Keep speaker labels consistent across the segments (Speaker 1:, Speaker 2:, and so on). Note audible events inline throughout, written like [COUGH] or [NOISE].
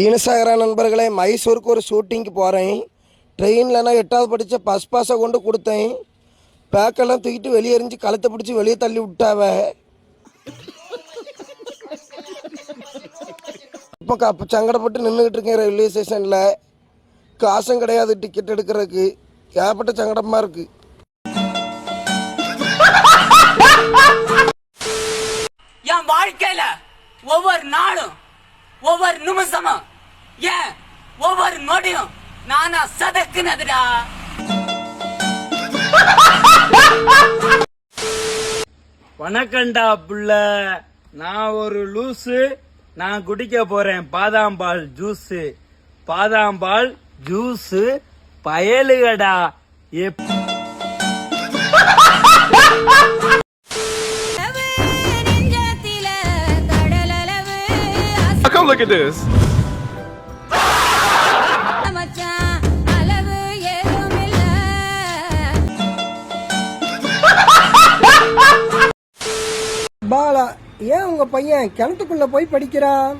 Speaker 1: ஈனசாகர நண்பர்களே மைசூருக்கு ஒரு ஷூட்டிங்க்கு போகிறேன் ட்ரெயினில் நான் எட்டாவது படித்த பஸ் பாஸை கொண்டு கொடுத்தேன். பேக்கெல்லாம் தூக்கிட்டு வெளியே எரிஞ்சு கழுத்தை பிடிச்சி வெளியே தள்ளி விட்டாவ. இப்போ கப்ப சங்கடப்பட்டு நின்றுக்கிட்டு இருக்கேன் ரயில்வே ஸ்டேஷனில். காசும் கிடையாது டிக்கெட் எடுக்கிறதுக்கு. ஏகப்பட்ட சங்கடமாக இருக்குது
Speaker 2: என் வாழ்க்கையில் ஒவ்வொரு நாளும் ஒவ்வொரு நிமிஷமும். ஏன் ஒவ்வொரு நொடியும் நானா சதக்குனதுடா.
Speaker 3: வணக்கம்டா புள்ள. நான் ஒரு லூசு. நான் குடிக்க போறேன். பாதாம் பால் ஜூஸு. பாதாம் பால் ஜூஸு. பயலுகடா. எப்
Speaker 4: look at this.
Speaker 5: அளவு ஏதுமில்ல
Speaker 1: பாலா ஏன் உங்க பையன் கிணத்துக்குள்ள போய் படிக்கிறான்?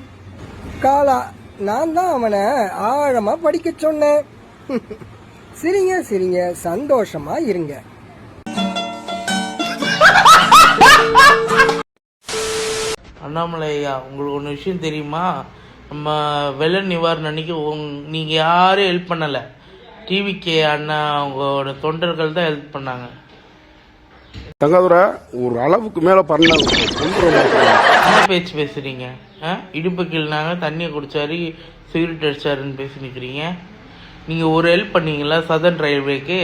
Speaker 1: காலா நான் தான் அவனை ஆழமா படிக்க சொன்னேன். [LAUGHS] சிரிங்க சிரிங்க சந்தோஷமா இருங்க.
Speaker 6: அண்ணாமலை ஐயா உங்களுக்கு ஒன்று விஷயம் தெரியுமா? நம்ம வெள்ள நிவாரணம் அன்னைக்கு உங் நீங்கள் யாரும் ஹெல்ப் பண்ணலை. டிவிகே அண்ணா அவங்களோட தொண்டர்கள் தான் ஹெல்ப் பண்ணாங்க.
Speaker 4: தங்காதுரை ஒரு அளவுக்கு மேல பண்ண
Speaker 6: என்ன பேச்சு பேசுகிறீங்க ஆ? இடுப்பு கீழ்னாங்க தண்ணியை குடிச்சாரு சிகரெட் அடிச்சாருன்னு பேசி நிற்கிறீங்க நீங்கள் ஒரு ஹெல்ப் பண்ணீங்களா சதர்ன் ரயில்வேக்கு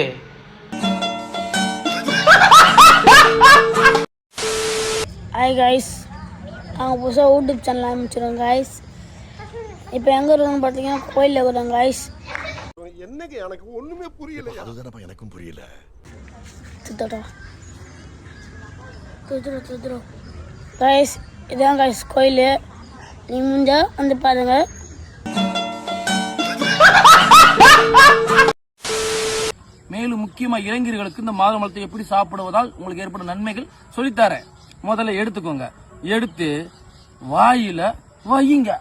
Speaker 7: ஹாய் கைஸ் நாங்கள் புதுசாக யூடியூப் சேனல் ஆரம்பிச்சிருக்கோம் கைஸ் இப்போ எங்கே இருக்கோம்னு பார்த்தீங்கன்னா கோயிலில் இருக்கிறோம் கைஸ் துத்தடா. துத்துரும் துத்துரும் கைஸ் இதான் கைஸ் கோயில். நீ முடிஞ்சா வந்து பாருங்க.
Speaker 8: மேலும் முக்கியமா இளைஞர்களுக்கு இந்த மாதுளம்பழத்தை எப்படி சாப்பிடுவதால் உங்களுக்கு ஏற்படும் நன்மைகள் சொல்லித்தரேன் முதல்ல எடுத்துக்கோங்க. எடுத்து வாயில வையுங்க.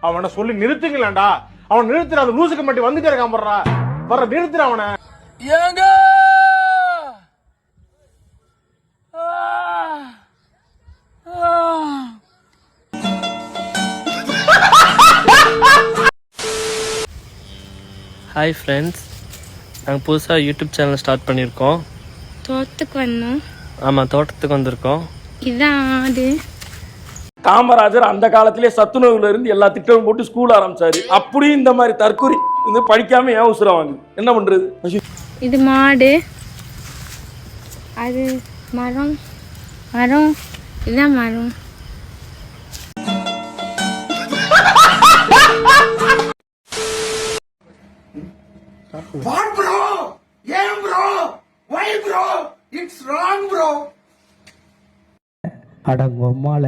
Speaker 9: அவனை சொல்லி நிறுத்துங்களேன்டா. அவன் நிறுத்துற அந்த லூசுக்கு மட்டும் வந்துட்டே இருக்கான் போடுறா வர நிறுத்துற அவனை.
Speaker 8: ஏங்க!
Speaker 10: ஹாய் ஃப்ரெண்ட்ஸ் நாங்கள் புதுசாக யூடியூப் சேனல் ஸ்டார்ட் பண்ணியிருக்கோம்.
Speaker 7: தோட்டத்துக்கு வரணும்
Speaker 10: ஆமாம் தோட்டத்துக்கு வந்திருக்கோம்.
Speaker 7: இதான் ஆடு
Speaker 8: காமராஜர் அந்த காலத்திலே சத்துணவுல இருந்து எல்லா திட்டமும் போட்டு ஸ்கூல் ஆரம்பிச்சாரு. அப்படியும் இந்த மாதிரி தற்கொலை வந்து படிக்காம ஏன் உசுரம் வாங்குது? என்ன பண்றது.
Speaker 7: இது மாடு. அது மரம். மரம். இதான் மரம்.
Speaker 1: அடங்கொம்மால